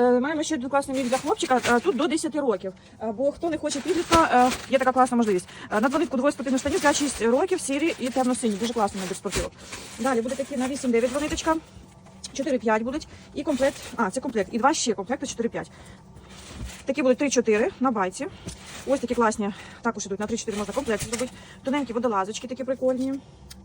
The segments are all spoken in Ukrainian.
Е, Маємо ще один класний мік для хлопчика. е, Тут до 10 років. Е, Бо хто не хоче підлітка, є така класна можливість. На двоївку двоє спортивних штанів для 6 років, сірі і темно-сині. Дуже класно набір спортивок. Далі буде такі на 8-9 двониточка. 4-5 будуть. І комплект. А, це комплект. І два ще комплекти 4-5. Такі будуть 3-4 на байці. Ось такі класні. Також ідуть на 3-4 можна комплекти зробити. Тоненькі водолазочки такі прикольні.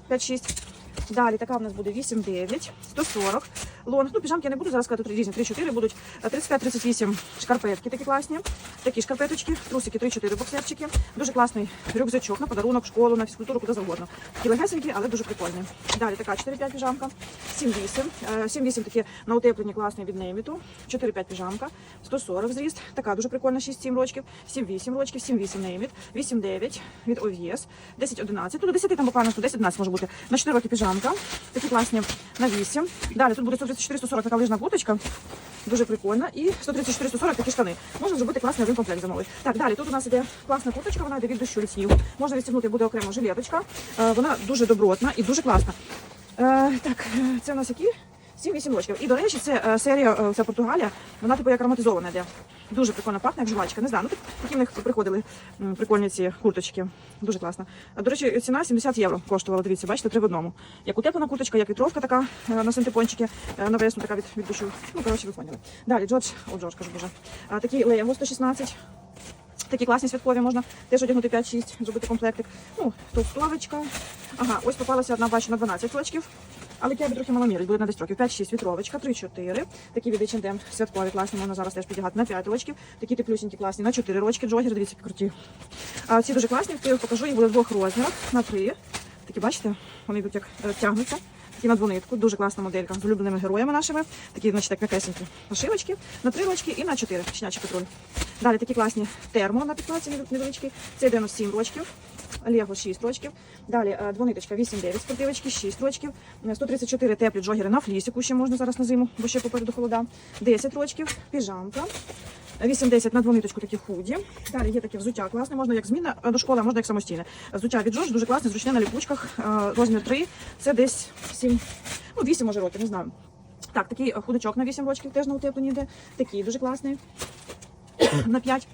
5-6. Далі така в нас буде 8-9, 140. Лонг. Ну, піжамки я не буду зараз сказати, різні 3-4 будуть. Е, 35-38 шкарпетки такі класні. Такі шкарпеточки, трусики 3-4 боксерчики. Дуже класний рюкзачок на подарунок, школу, на фізкультуру, куди завгодно. Такі легесенькі, але дуже прикольні. Далі така 4-5 піжамка, 7-8. Е, 7-8 такі на утепленні класні від Нейміту. 4-5 піжамка, 140 зріст. Така дуже прикольна 6-7 рочків, 7-8 рочків, 7-8 Нейміт, 8-9 від OVS, 10-11. Тут до 10 там буквально 10-11 може бути. На 4 роки піжамка. Такі класні на 8. Далі тут буде 134-140 така лижна курточка. Дуже прикольна. І 134-140 такі штани. Можна зробити класний один комплект замовити. Так, далі тут у нас іде класна курточка, вона йде від дощу від. Можна відстігнути, буде окремо жилеточка. Е, Вона дуже добротна і дуже класна. Е, так, е, це у нас які? 7-8 років. І, до речі, це серія, ця Португалія, вона типу як ароматизована йде. Дуже прикольно пахне, як жвачка. Не знаю, ну так- такі в них приходили прикольні ці курточки. Дуже класно. До речі, ціна 70 євро коштувала. Дивіться, бачите, три в одному. Як утеплена курточка, як вітровка така е, на синтепончики, е, на весну така від, від дощу. Ну, коротше, ви поняли. Далі, Джордж, о, Джордж, кажу, боже. А, такі Лего 116. Такі класні святкові можна теж одягнути 5-6, зробити комплектик. Ну, тут товстовочка. Ага, ось попалася одна, бачу, на 12 років. Але я би трохи маломірить, буде на 10 років. 5-6 вітровочка, 3-4. Такі від H&M святкові класні, можна зараз теж підігати на 5 років. Такі теплюсінькі класні, на 4 рочки. Джогер, дивіться, які круті. А ці дуже класні, я покажу, їх буде в двох розмірах, на 3. Такі, бачите, вони йдуть як е, тягнуться. Такі на двонитку, дуже класна моделька з улюбленими героями нашими. Такі, значить, так м'якесенькі нашивочки, на 3 рочки і на 4 щенячий патруль. Далі такі класні термо на підкладці невеличкі. Це йде на 7 рочків. Лего 6 рочків. Далі е, двониточка 8-9 спортивочки, 6 рочків. Е, 134 теплі джогери на флісіку, ще можна зараз на зиму, бо ще попереду холода. 10 рочків, піжамка. 8-10 на двониточку такі худі. Далі є таке взуття класне, можна як змінна е, до школи, а можна як самостійне. Взуття від Джордж дуже класне, зручне на ліпучках. е, Розмір 3. Це десь 7, ну 8 може років, не знаю. Так, такий е, худачок на 8 років теж на утепленні йде. Такий дуже класний. на 5.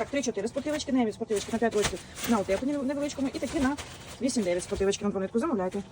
Так, 3-4 спортивочки, неві спортивочки на 5 років на утепленні невеличкому і такі на 8-9 спортивочки на двонитку. Замовляйте.